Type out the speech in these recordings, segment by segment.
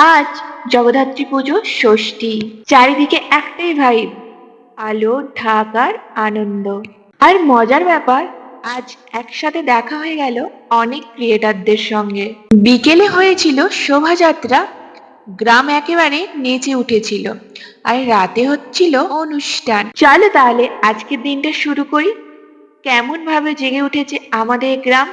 আজ জগদ্ধাত্রী পুজো ষষ্ঠী। চারিদিকে একটাই ভাইব আলো ঢাকার আনন্দ। আর মজার ব্যাপার, আজ একসাথে দেখা হয়ে গেল অনেক ক্রিয়েটারদের সঙ্গে। বিকেলে হয়েছিল শোভাযাত্রা, গ্রাম একেবারে নেচে উঠেছিল। আর রাতে হচ্ছিল অনুষ্ঠান। চলো তাহলে আজকের দিনটা শুরু করি। কেমন ভাবে জেগে উঠেছে আমাদের গ্রাম?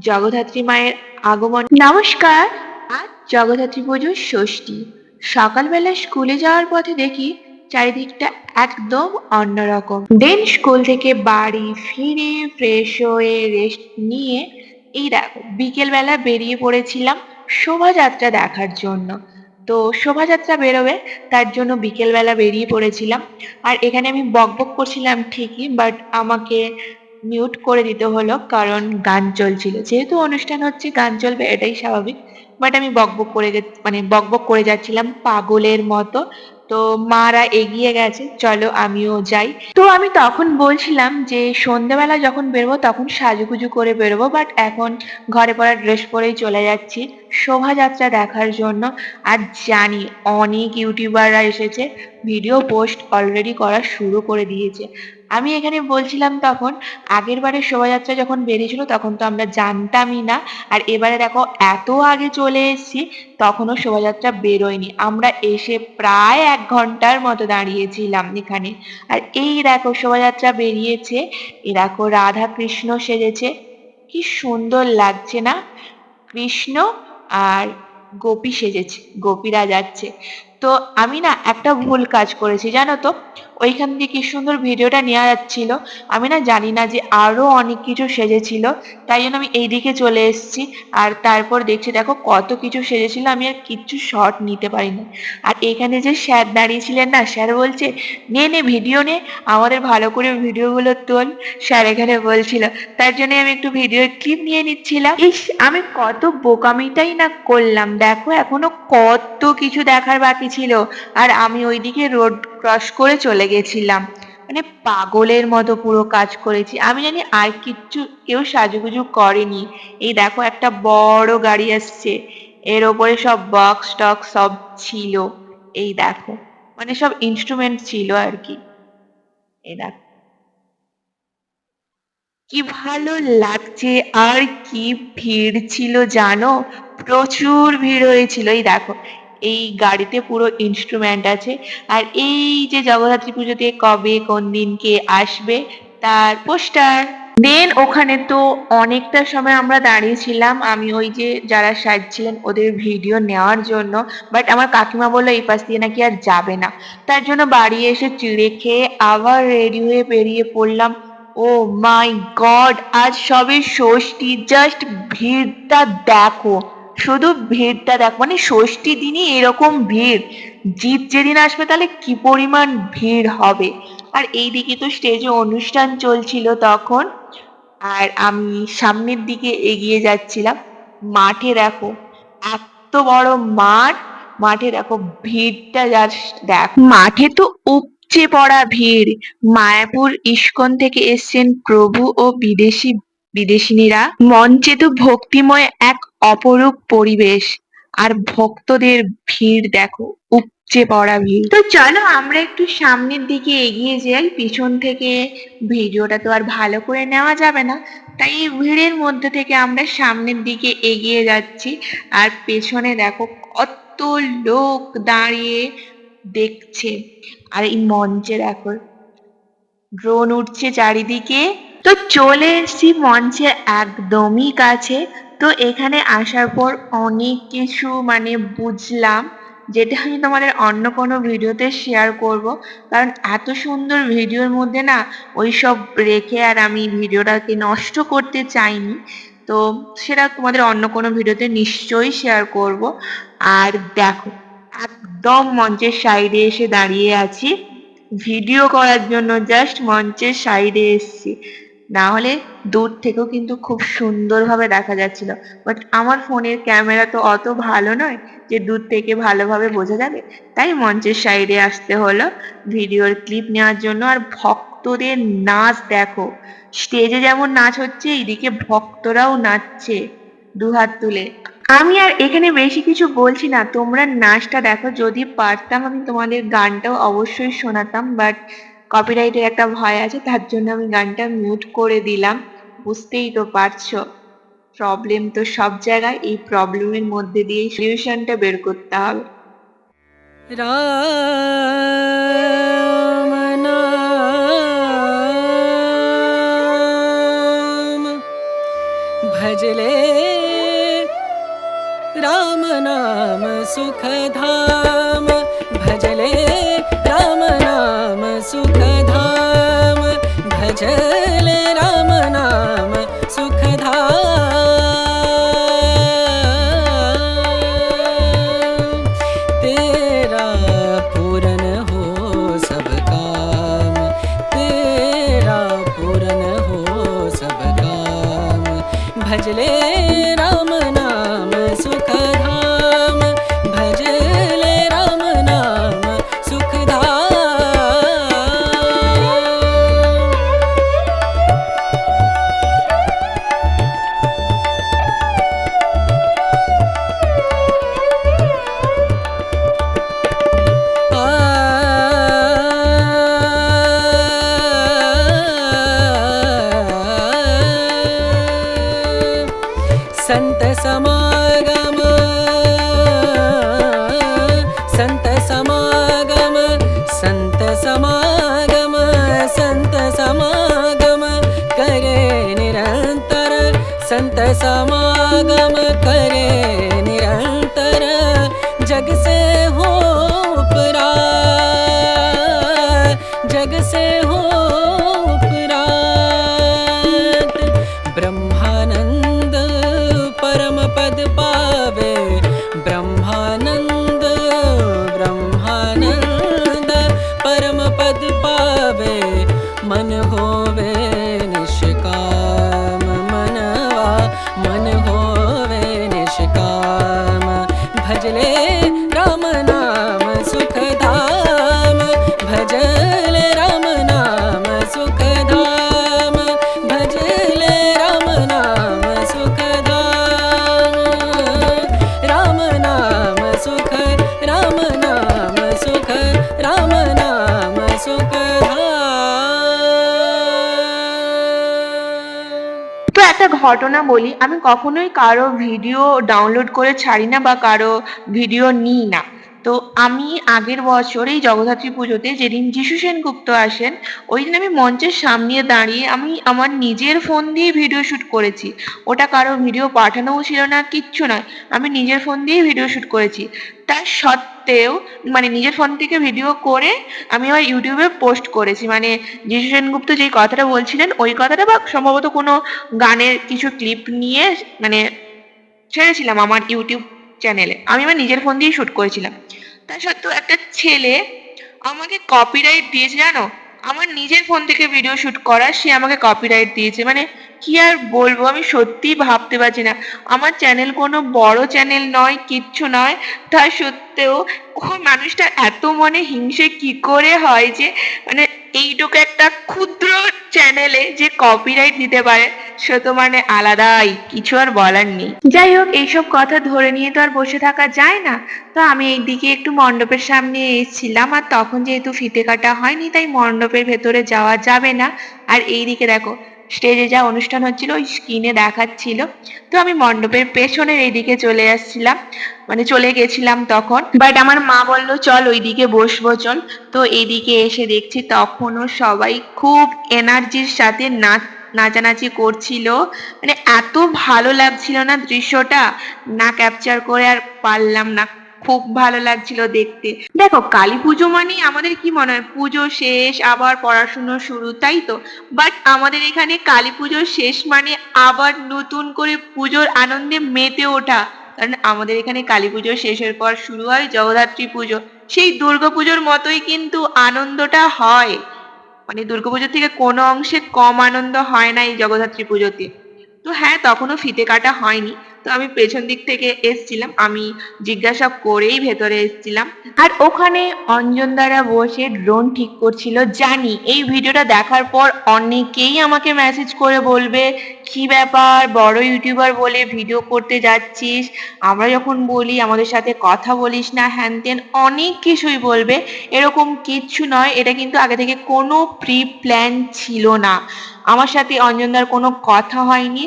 জগদ্ধাত্রী মায়ের আগমন। নমস্কার আজ জগদ্ধাত্রী পুজোর ষষ্ঠী। সকালবেলা স্কুলে যাওয়ার পথে দেখি চারিদিকটা একদম অন্যরকম। দেন স্কুল থেকে বাড়ি ফিরে ফ্রেশ হয়ে রেস্ট নিয়ে এই দেখো, বিকেলবেলা বেরিয়ে পড়েছিলাম শোভাযাত্রা দেখার জন্য। তো শোভাযাত্রা বেরোবে, তার জন্য বিকেলবেলা বেরিয়ে পড়েছিলাম। আর এখানে আমি বকবক করছিলাম ঠিকই বাট আমাকে মিউট করে দিতে হলো, কারণ গান চলছিল। যেহেতু অনুষ্ঠান হচ্ছে, গান চলবে, এটাই স্বাভাবিক। বাট আমি বকবক করে মানে বকবক করে যাচ্ছিলাম পাগলের মতো। তো মারা এগিয়ে গেছে, চলো আমিও যাই। তো আমি তখন বলছিলাম যে সন্ধেবেলা যখন বেরোবো তখন সাজুগুজু করে বেরোবো বাট এখন ঘরে পরা ড্রেস পরেই চলে যাচ্ছি শোভাযাত্রা দেখার জন্য। আর জানি অনেক ইউটিউবাররা এসেছে ভিডিও পোস্ট অলরেডি করা শুরু করে দিয়েছে। আমি এখানে বলছিলাম তখন, আগের বারে শোভাযাত্রা যখন বেরিয়েছিল তখন তো আমরা জানতামই না। আর এবারে দেখো, এত আগে চলে এসেছি, তখনও শোভাযাত্রা বেরোয়নি। আমরা এসে প্রায় এক ঘণ্টার মতো দাঁড়িয়েছিলাম এখানে। আর এই দেখো, শোভাযাত্রা বেরিয়েছে। এ দেখো রাধা কৃষ্ণ সেজেছে। কি সুন্দর লাগছে না? কৃষ্ণ আর গোপী সেজেছে, গোপীরা যাচ্ছে। তো আমি না একটা ভুল কাজ করেছি, জানো তো? ওইখান দিয়ে কি সুন্দর ভিডিওটা নেওয়া যাচ্ছিল? আমি না জানি না যে আরও অনেক কিছু সেজেছিল, তাই জন্য আমি এইদিকে চলে এসেছি। আর তারপর দেখছি, দেখো কত কিছু সেজেছিল, আমি আর কিচ্ছু শর্ট নিতে পারিনি। আর এখানে যে স্যার দাঁড়িয়েছিলেন না, স্যার বলছে, নে নে ভিডিও নে, আমাদের ভালো করে ভিডিওগুলো তোল। স্যার এখানে বলছিল, তার জন্য আমি একটু ভিডিও ক্লিপ নিয়ে নিচ্ছিলাম। ইস, আমি কত বোকামিটাই না করলাম। দেখো, এখনও কত কিছু দেখার বাকি ছিল। আর আমি ওইদিকে রোড ক্রস করে চলে গেছিলাম মানে পাগলের মতো পুরো কাজ করেছি। আমি জানি আর কিচ্ছু কেউ সাজুগুজু করেনি। এই দেখো একটা বড় গাড়ি আসছে। এর ওপরে সব বক্স টক্স সব ছিল। এই দেখো। মানে সব ইনস্ট্রুমেন্ট ছিল আর কি। এই দেখো। কি ভালো লাগছে। আর কি ভিড় ছিল জানো? প্রচুর ভিড় হয়েছিল। এই দেখো। এই গাড়িতে পুরো ইনস্ট্রুমেন্ট আছে। আর এই যে জগদ্ধাত্রী পুজোতে কবে, কোন দিন কে আসবে, তার পোস্টার দেন ওখানে তো অনেকটা সময় আমরা দাঁড়িয়েছিলাম। আমি ওই যে যারা সাজছিলেন ওদের ভিডিও নেওয়ার জন্য। বাট আমার কাকিমা বলল, এই পাশ দিয়ে নাকি আর যাবে না। তার জন্য বাড়ি এসে চিড়ে খেয়ে আবার রেডি হয়ে বেরিয়ে পড়লাম। ও মাই গড আজ সবে ষষ্ঠী। জাস্ট ভিড়টা দেখো। শুধু ভিড়টা দেখ মানে ষষ্ঠী দিনই এরকম ভিড়। জিৎ যেদিন আসবে তাহলে কি পরিমাণ ভিড় হবে? আর এইদিকে তো স্টেজে অনুষ্ঠান চলছিল তখন। আর আমি সামনের দিকে এগিয়ে যাচ্ছিলাম। মাঠে দেখো, এত বড় মাঠ। মাঠে দেখো, ভিড়টা জাস্ট দেখ। মাঠে তো উপচে পড়া ভিড়। মায়াপুর ইস্কন থেকে এসছেন প্রভু ও বিদেশি, বিদেশিনীরা। মঞ্চে তো ভক্তিময় এক অপরূপ পরিবেশ আর ভক্তদের ভিড় দেখো, উপচে পড়া ভিড়। তো চলো আমরা একটু সামনের দিকে এগিয়ে যাই, পিছন থেকে ভিডিওটা তো আর ভালো করে নেওয়া যাবে না। তাই ভিড়ের মধ্যে থেকে আমরা সামনের দিকে এগিয়ে যাচ্ছি আর পেছনে দেখো কত লোক দাঁড়িয়ে দেখছে। আর এই মঞ্চে দেখো, ড্রোন উঠছে চারিদিকে। তো চলে এসেছি মঞ্চে একদমই কাছে। তো এখানে আসার পর অনেক কিছু মানে বুঝলাম, যেটা আমি তোমাদের অন্য কোনো ভিডিওতে শেয়ার করব। কারণ এত সুন্দর ভিডিওর মধ্যে না ওই সব রেখে আর আমি ভিডিওটাকে নষ্ট করতে চাইনি। তো সেটা তোমাদের অন্য কোনো ভিডিওতে নিশ্চয়ই শেয়ার করব। আর দেখো, একদম মঞ্চের সাইডে এসে দাঁড়িয়ে আছি। ভিডিও করার জন্য জাস্ট মঞ্চের সাইডে এসেছি। না হলে দূর থেকেও কিন্তু খুব সুন্দরভাবে দেখা যাচ্ছিল। বাট আমার ফোনের ক্যামেরা তো অত ভালো নয় যে দূর থেকে ভালোভাবে বোঝা যাবে। তাই মঞ্চের সাইডে আসতে হলো ভিডিওর ক্লিপ নেওয়ার জন্য। আর ভক্তদের নাচ দেখো স্টেজে যেমন নাচ হচ্ছে, এইদিকে ভক্তরাও নাচছে দুহাত তুলে। আমি আর এখানে বেশি কিছু বলছি না, তোমরা নাচটা দেখো। যদি পারতাম আমি তোমাদের গানটাও অবশ্যই শোনাতাম বাট কপিরাইটের একটা ভয় আছে, তার জন্য আমি গানটা মিউট করে দিলাম। বুঝতেই তো পারছ। প্রবলেম তো সব জায়গায়, এই প্রবলেমের মধ্যে দিয়েই সলিউশনটা বের করতে হবে। ভজলে রাম নাম সুখধাম। Shut ঘটনা বলি আমি কখনোই কারও ভিডিও ডাউনলোড করে ছাড়ি না বা কারও ভিডিও নিই না। তো আমি আগের বছর এই জগদ্ধাত্রী পুজোতে যেদিন যিশু সেনগুপ্ত আসেন ওই দিন আমি মঞ্চের সামনে দাঁড়িয়ে আমি আমার নিজের ফোন দিয়ে ভিডিও শুট করেছি। ওটা কারও ভিডিও পাঠানোও ছিল না, কিচ্ছু নয়। আমি নিজের ফোন দিয়ে ভিডিও শুট করেছি। তার সত্ত্বেও মানে নিজের ফোন থেকে ভিডিও করে আমি আবার ইউটিউবে পোস্ট করেছি। মানে যিশু সেনগুপ্ত যেই কথাটা বলছিলেন, ওই কথাটা বা সম্ভবত কোনো গানের কিছু ক্লিপ নিয়ে মানে ছেড়েছিলাম আমার ইউটিউব চ্যানেলে আমি আমার নিজের ফোন দিয়েই শ্যুট করেছিলাম। তা সত্ত্বেও একটা ছেলে আমাকে কপিরাইট দিয়েছে, জানো? আমার নিজের ফোন থেকে ভিডিও শুট করা, সে আমাকে কপিরাইট দিয়েছে। মানে কি আর বলব, আমি সত্যি ভাবতে পারছি না। আমার চ্যানেল কোনো বড় চ্যানেল নয়, কিচ্ছু নয়। তা সত্ত্বেও ওই মানুষটা এত মনে হিংসে কি করে হয় যে মানে এইটুকু একটা ক্ষুদ্র চ্যানেলে যে কপিরাইট দিতে পারে, সে তো মানে আলাদাই, কিছু আর বলার নেই। যাই হোক, এইসব কথা ধরে নিয়ে তো আর বসে থাকা যায় না। তো আমি এইদিকে একটু মণ্ডপের সামনে এসেছিলাম, আর তখন যেহেতু ফিতে কাটা হয়নি, তাই মণ্ডপের ভেতরে যাওয়া যাবে না। আর এইদিকে দেখো স্টেজে যা অনুষ্ঠান হচ্ছিল, ওই স্ক্রিনে দেখাচ্ছিল। তো আমি মণ্ডপের পেছনের এইদিকে চলে আসছিলাম মানে চলে গেছিলাম তখন। বাট আমার মা বলল, চল ওইদিকে বসবো, চল। তো এইদিকে এসে দেখছি তখনও সবাই খুব এনার্জির সাথে নাচ নাচানাচি করছিল। মানে এত ভালো লাগছিল না দৃশ্যটা, না ক্যাপচার করে আর পারলাম না। খুব ভালো লাগছিল দেখতে। দেখো, কালী পুজো মানেই আমাদের কি মনে হয়? পুজো শেষ, আবার পড়াশুনো শুরু, তাই তো? বাট আমাদের এখানে কালী পুজো শেষ মানে আবার নতুন করে পুজোর আনন্দে মেতে ওঠা। কারণ আমাদের এখানে কালী পুজো শেষের পর শুরু হয় জগদ্ধাত্রী পুজো। সেই দুর্গাপুজোর মতোই কিন্তু আনন্দটা হয়। মানে দুর্গাপুজোর থেকে কোনো অংশে কম আনন্দ হয় না এই জগদ্ধাত্রী পুজোতে। তো হ্যাঁ তখনও ফিতে কাটা হয়নি। তো আমি পেছন দিক থেকে এসছিলাম। আমি জিজ্ঞাসা করেই ভেতরে এসছিলাম। আর ওখানে অঞ্জন দ্বারা বসে ড্রোন ঠিক করছিল, জানি, এই ভিডিওটা দেখার পর অনেকেই আমাকে মেসেজ করে বলবে, কি ব্যাপার, বড় ইউটিউবার বলে ভিডিও করতে যাচ্ছিস? আমরা যখন বলি, আমাদের সাথে কথা বলিস না, হ্যান ত্যান, অনেক কিছুই বলবে। এরকম কিচ্ছু নয়, এটা কিন্তু আগে থেকে কোনো প্রি প্ল্যান ছিল না। আমার সাথে অঞ্জনদার কোনো কথা হয়নি।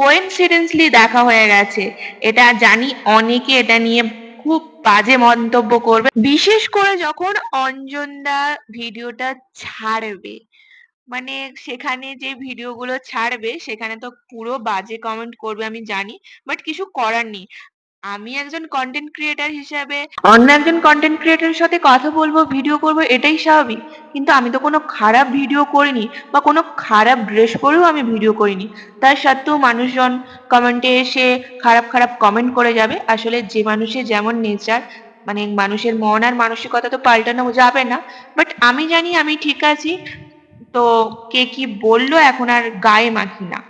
কোইন্সিডেন্সলি দেখা হয়ে গেছে। এটা জানি অনেকে এটা নিয়ে খুব বাজে মন্তব্য করবে। বিশেষ করে যখন অঞ্জনদা ভিডিওটা ছাড়বে। মানে সেখানে যে ভিডিওগুলো ছাড়বে, সেখানে তো পুরো বাজে কমেন্ট করবে আমি জানি বাট কিছু করার নেই। আমি একজন কন্টেন্ট ক্রিয়েটার হিসাবে অন্য একজন কন্টেন্ট ক্রিয়েটারের সাথে কথা বলব ভিডিও করব, এটাই স্বাভাবিক। কিন্তু আমি তো কোনো খারাপ ভিডিও করিনি বা কোনো খারাপ ড্রেস পরেও আমি ভিডিও করিনি। তার সত্ত্বেও মানুষজন কমেন্টে এসে খারাপ খারাপ কমেন্ট করে যাবে। আসলে যে মানুষের যেমন নেচার মানে মানুষের মন আর মানসিকতা তো পাল্টানো যাবে না। বাট আমি জানি আমি ঠিক আছি। তো কে কি বলল এখন আর গায়ে মাখি না।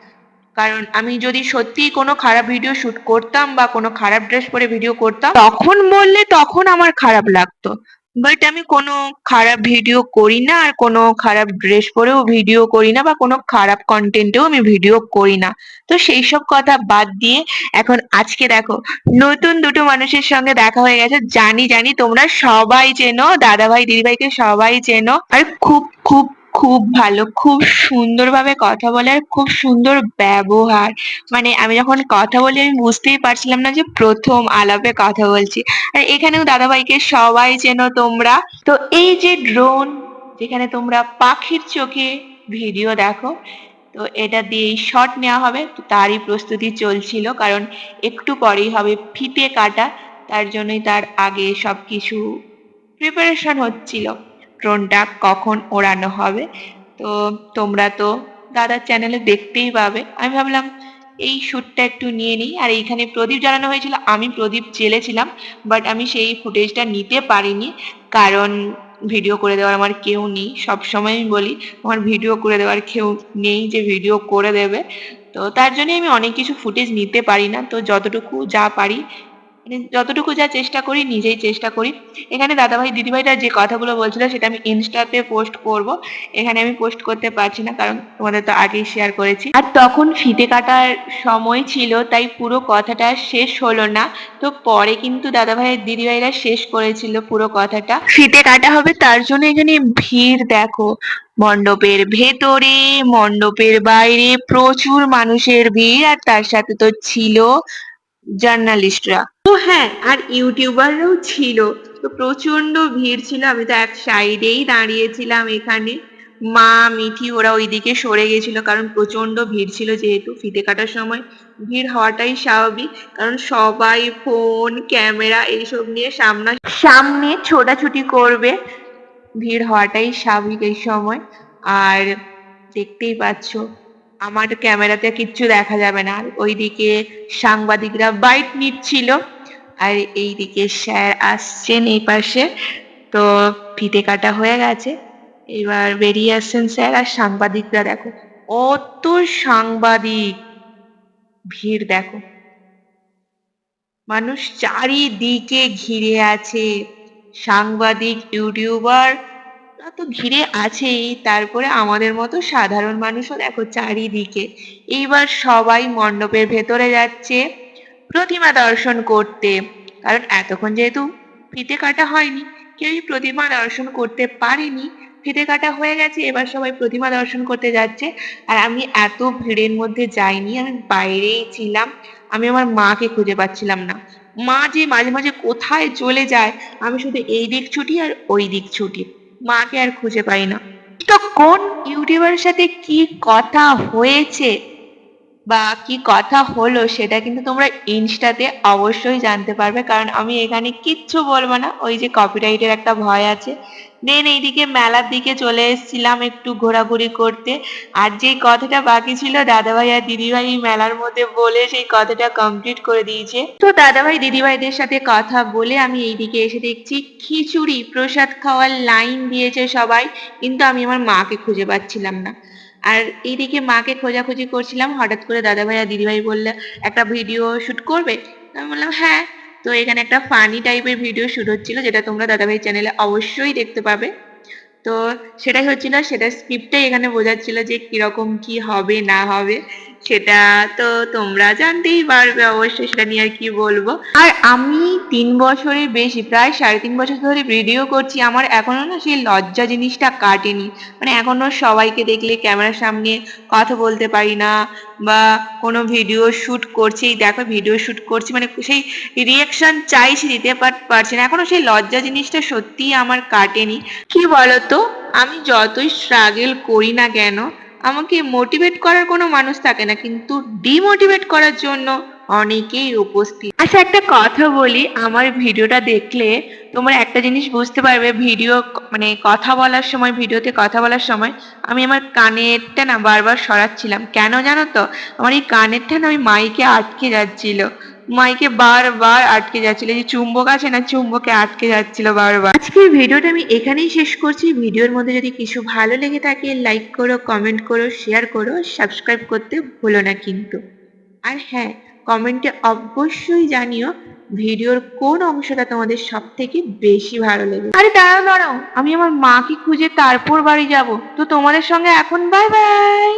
কারণ আমি যদি সত্যিই কোনো খারাপ ভিডিও শুট করতাম বা কোনো খারাপ ড্রেস পরে ভিডিও করতাম, তখন বললে তখন আমার খারাপ লাগতো। বাট আমি কোনো খারাপ ভিডিও করি না আর কোনো খারাপ ড্রেস পরেও ভিডিও করি না বা কোনো খারাপ কন্টেন্টেও আমি ভিডিও করি না। তো সেই সব কথা বাদ দিয়ে এখন আজকে দেখো, নতুন দুটো মানুষের সঙ্গে দেখা হয়ে গেছে। জানি জানি তোমরা সবাই চেনো, দাদাভাই, দিদিভাইকে সবাই চেনো। আর খুব খুব খুব ভালো, খুব সুন্দরভাবে কথা বলে আর খুব সুন্দর ব্যবহার। মানে আমি যখন কথা বলি, আমি বুঝতেই পারছিলাম না যে প্রথম আলাপে কথা বলছি। আর এখানেও দাদাভাইকে সবাই চেনো তোমরা, তো এই যে ড্রোন যেখানে তোমরা পাখির চোখে ভিডিও দেখো, তো এটা দিয়েই শট নেওয়া হবে। তো তারই প্রস্তুতি চলছিল, কারণ একটু পরেই হবে ফিতে কাটা, তার জন্যই তার আগে সবকিছু প্রিপারেশন হচ্ছিল। ড্রোনটা কখন ওড়ানো হবে। তো তোমরা তো দাদার চ্যানেলে দেখতেই পাবে। আমি ভাবলাম এই শ্যুটটা একটু নিয়ে নিই। আর এইখানে প্রদীপ জ্বালানো হয়েছিল। আমি প্রদীপ জেলেছিলাম বাট আমি সেই ফুটেজটা নিতে পারিনি। কারণ ভিডিও করে দেওয়ার আমার কেউ নেই। সব সময় আমি বলি আমার ভিডিও করে দেওয়ার কেউ নেই যে ভিডিও করে দেবে। তো তার জন্য আমি অনেক কিছু ফুটেজ নিতে পারি না। তো যতটুকু যা পারি যতটুকু যা চেষ্টা করি, নিজেই চেষ্টা করি। এখানে দাদাভাই দিদিভাইটা যে কথাগুলো বলছিল, সেটা আমি ইনস্টাতে পোস্ট করব। এখানে আমি পোস্ট করতে পারছি না, কারণ তোমাদের তো আগেই শেয়ার করেছি। আর তখন ফিতে কাটার সময় ছিল, তাই পুরো কথাটা শেষ হলো না। তো পরে কিন্তু দাদাভাই দিদিভাইরা শেষ করেছিল পুরো কথাটা। ফিতে কাটা হবে, তার জন্য এখানে ভিড় দেখো। মণ্ডপের ভেতরে, মণ্ডপের বাইরে প্রচুর মানুষের ভিড়, আর তার সাথে তো ছিল জার্নালিস্টরা তো হ্যাঁ আর ইউটিউবাররাও ছিল। তো প্রচণ্ড ভিড় ছিল। আমি তো এক সাইডেই দাঁড়িয়েছিলাম এখানে। মা, মিঠি ওরা ওইদিকে সরে গেছিল কারণ প্রচণ্ড ভিড় ছিল যেহেতু ফিতে কাটার সময়। ভিড় হওয়াটাই স্বাভাবিক কারণ সবাই ফোন, ক্যামেরা এইসব নিয়ে সামনা সামনে ছোটাছুটি করবে। ভিড় হওয়াটাই স্বাভাবিক এই সময়। আর দেখতেই পাচ্ছ আমার ক্যামেরাতে কিচ্ছু দেখা যাবে না। আর ওইদিকে সাংবাদিকরা বাইট নিচ্ছিল। আর এইদিকে স্যার আসছেন এই পাশে। তো ফিতে কাটা হয়ে গেছে। এবার বেরিয়ে আসছেন স্যার আর সাংবাদিকরা দেখো। অত সাংবাদিক। ভিড় দেখো। মানুষ চারিদিকে ঘিরে আছে। সাংবাদিক, ইউটিউবার ওরা তো ঘিরে আছেই। তারপরে আমাদের মতো সাধারণ মানুষও দেখো চারিদিকে। এইবার সবাই মণ্ডপের ভেতরে যাচ্ছে প্রতিমা দর্শন করতে। কারণ এতক্ষণ যেহেতু ফিতে কাটা হয়নি, কেউই প্রতিমা দর্শন করতে পারেনি। ফিতে কাটা হয়ে গেছে, এবার সবাই প্রতিমা দর্শন করতে যাচ্ছে। আর আমি এত ভিড়ের মধ্যে যাইনি, আমি বাইরেই ছিলাম। আমি আমার মাকে খুঁজে পাচ্ছিলাম না। মা যে মাঝে মাঝে কোথায় চলে যায়, আমি শুধু এই দিক ছুটি আর ওই দিক ছুটি। মাকে আর খুঁজে পাই না। তো কোন ইউটিউবারের সাথে কি কথা হয়েছে? বা কি কথা হলো সেটা কিন্তু তোমরা ইনস্টাতে অবশ্যই জানতে পারবে। কারণ আমি এখানে কিচ্ছু বলব না। ওই যে কপিরাইটের একটা ভয় আছে। দেন এইদিকে মেলার দিকে চলে এসেছিলাম একটু ঘোরাঘুরি করতে। আর যেই কথাটা বাকি ছিল, দাদাভাই আর দিদিভাই এই মেলার মধ্যে বলে সেই কথাটা কমপ্লিট করে দিয়েছে। তো দাদাভাই দিদিভাইদের সাথে কথা বলে আমি এইদিকে এসে দেখছি, খিচুড়ি, প্রসাদ খাওয়ার লাইন দিয়েছে সবাই। কিন্তু আমি আমার মাকে খুঁজে পাচ্ছিলাম না। আর এইদিকে মাকে খোঁজাখুঁজি করছিলাম, হঠাৎ করে দাদাভাই আর দিদিভাই বললে, একটা ভিডিও শুট করবে? আমি বললাম হ্যাঁ। তো এখানে একটা ফানি টাইপের ভিডিও শুট হচ্ছিল, যেটা তোমরা দাদাভাই চ্যানেলে অবশ্যই দেখতে পাবে। তো সেটাই হচ্ছিল, সেটা স্ক্রিপ্টটাই এখানে বোঝাচ্ছিল যে কীরকম কি হবে, না হবে। সেটা তো তোমরা জানতেই পারবে অবশ্যই, সেটা নিয়ে আর কি বলব? আর আমি তিন বছরের বেশি, প্রায় সাড়ে তিন বছর ধরে ভিডিও করছি, আমার এখনও না সেই লজ্জা জিনিসটা কাটেনি। মানে এখনও সবাইকে দেখলে ক্যামেরার সামনে কথা বলতে পারি না, বা কোনো ভিডিও শুট করছি দেখো ভিডিও শুট করছি মানে সেই রিয়াকশন চাইছি দিতে পারছি না। এখনও সেই লজ্জা জিনিসটা সত্যিই আমার কাটেনি। কি বলতো? আমি যতই স্ট্রাগল করি না কেন আমাকে মোটিভেট করার কোনো মানুষ থাকে না, কিন্তু ডিমোটিভেট করার জন্য অনেকেই উপস্থিত। আচ্ছা একটা কথা বলি, আমার ভিডিওটা দেখলে তোমরা একটা জিনিস বুঝতে পারবে, ভিডিও মানে কথা বলার সময়, ভিডিওতে কথা বলার সময় আমি আমার কানেরটা না বারবার সরাচ্ছিলাম। কেন জানো তো? আমার এই কানেরটা না ওই মাইকে আটকে যাচ্ছিল। মাইকে বারবার আটকে যাচ্ছিল। যে চুম্বক আছে না চুম্বকে আটকে যাচ্ছিল বারবার। আজকের ভিডিওটা আমি এখানেই শেষ করছি। ভিডিওর মধ্যে যদি কিছু ভালো লেগে থাকে লাইক করো কমেন্ট করো শেয়ার করো সাবস্ক্রাইব করতে ভুলো না কিন্তু। আর হ্যাঁ কমেন্টে অবশ্যই জানিও ভিডিওর কোন অংশটা তোমাদের সব থেকে বেশি ভালো লেগে আরে দাঁড়াও দাঁড়াও। আমি আমার মাকে খুঁজে তারপর বাড়ি যাব। তো তোমাদের সঙ্গে এখন বাই বাই